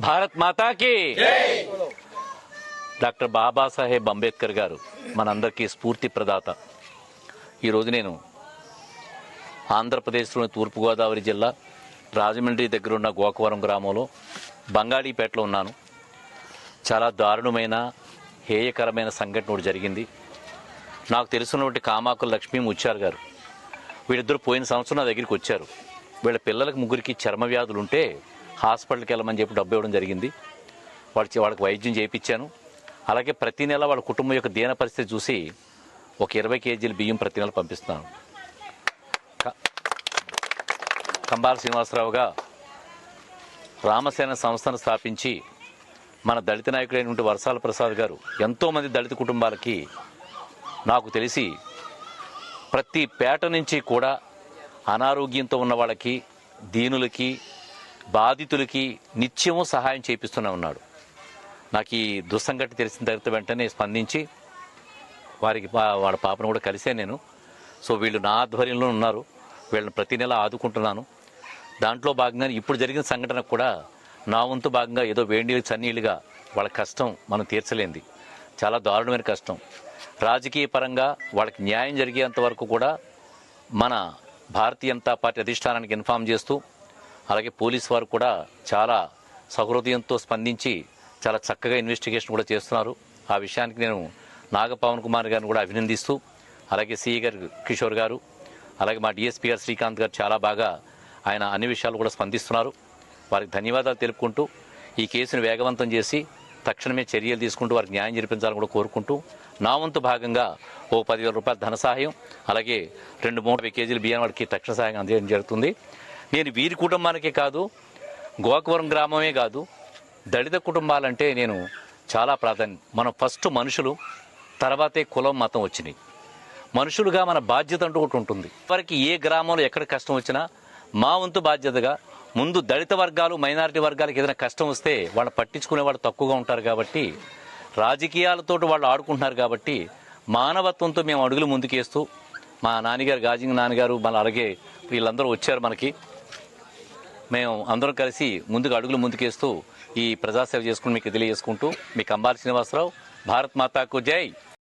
భారత్ మాతాకి. డాక్టర్ బాబాసాహెబ్ అంబేద్కర్ గారు మనందరికీ స్ఫూర్తి ప్రదాత. ఈరోజు నేను ఆంధ్రప్రదేశ్లోని తూర్పుగోదావరి జిల్లా రాజమండ్రి దగ్గర ఉన్న గోకవరం గ్రామంలో బంగాళీపేటలో ఉన్నాను. చాలా దారుణమైన హేయకరమైన సంఘటన ఒకటి జరిగింది. నాకు తెలిసినటువంటి కామాకుల లక్ష్మీ ముచ్చారు గారు. వీళ్ళిద్దరు పోయిన సంవత్సరం నా దగ్గరికి వచ్చారు. వీళ్ళ పిల్లలకు ముగ్గురికి చర్మ వ్యాధులు ఉంటే హాస్పిటల్కి వెళ్ళమని చెప్పి డబ్బు ఇవ్వడం జరిగింది. వాళ్ళకి వాళ్ళకి వైద్యం చేయించాను అలాగే ప్రతి నెల వాళ్ళ కుటుంబం యొక్క దీన పరిస్థితి చూసి ఒక ఇరవై కేజీల బియ్యం ప్రతి నెల పంపిస్తున్నాను. కంబాల శ్రీనివాసరావుగా రామసేన సంస్థను స్థాపించి మన దళిత నాయకుడైనటువంటి వర్షాల ప్రసాద్ గారు ఎంతోమంది దళిత కుటుంబాలకి నాకు తెలిసి ప్రతి పేట నుంచి కూడా అనారోగ్యంతో ఉన్న వాళ్ళకి దీనులకి బాధితులకి నిత్యము సహాయం చేపిస్తూనే ఉన్నాడు. నాకు ఈ దుస్సంఘటన తెలిసిన తర్వాత వెంటనే స్పందించి వారికి వాళ్ళ పాపను కూడా కలిసే నేను. సో వీళ్ళు నా ఆధ్వర్యంలో ఉన్నారు. వీళ్ళని ప్రతి నెల ఆదుకుంటున్నాను. దాంట్లో భాగంగా ఇప్పుడు జరిగిన సంఘటన కూడా నా వంతు భాగంగా ఏదో వేడినీళ్ళు చన్నీళ్ళుగా వాళ్ళ కష్టం మనం తీర్చలేంది. చాలా దారుణమైన కష్టం. రాజకీయ పరంగా వాళ్ళకి న్యాయం జరిగేంత వరకు కూడా మన భారతీయ జనతా పార్టీ అధిష్టానానికి ఇన్ఫామ్ చేస్తూ అలాగే పోలీస్ వారు కూడా చాలా సహృదయంతో స్పందించి చాలా చక్కగా ఇన్వెస్టిగేషన్ కూడా చేస్తున్నారు. ఆ విషయానికి నేను నాగపవన్ కుమార్ గారిని కూడా అభినందిస్తూ అలాగే సిఈ గారు కిషోర్ గారు అలాగే మా డిఎస్పీ గారు శ్రీకాంత్ గారు చాలా బాగా ఆయన అన్ని విషయాలు కూడా స్పందిస్తున్నారు. వారికి ధన్యవాదాలు తెలుపుకుంటూ ఈ కేసును వేగవంతం చేసి తక్షణమే చర్యలు తీసుకుంటూ వారికి న్యాయం జరిపించాలని కూడా కోరుకుంటూ నా వంతు భాగంగా ఓ పదివేల రూపాయల ధన సహాయం అలాగే రెండు మూడు కేజీలు బియ్యం వాడికి తక్షణ సహాయం అందజేయడం జరుగుతుంది. నేను వీరి కుటుంబానికే కాదు గోకవరం గ్రామమే కాదు దళిత కుటుంబాలంటే నేను చాలా ప్రాధాన్యం. మనం ఫస్ట్ మనుషులు తర్వాతే కులం మతం వచ్చినాయి. మనుషులుగా మన బాధ్యత అంటూ ఒకటి ఉంటుంది. వారికి ఏ గ్రామంలో ఎక్కడ కష్టం వచ్చినా మా వంతు బాధ్యతగా ముందు దళిత వర్గాలు మైనారిటీ వర్గాలకు ఏదైనా కష్టం వస్తే వాళ్ళు పట్టించుకునే వాళ్ళు తక్కువగా ఉంటారు కాబట్టి రాజకీయాలతో వాళ్ళు ఆడుకుంటున్నారు కాబట్టి మానవత్వంతో మేము అడుగులు ముందుకేస్తూ మా నాన్నగారు గాజింగ్ నాన్నగారు మన అలాగే వీళ్ళందరూ వచ్చారు మనకి. మేము అందరం కలిసి ముందుకు అడుగులు ముందుకేస్తూ ఈ ప్రజాసేవ చేసుకుని మీకు తెలియజేసుకుంటూ మీ కంబాల శ్రీనివాసరావు భారత్ మాతాకు జై.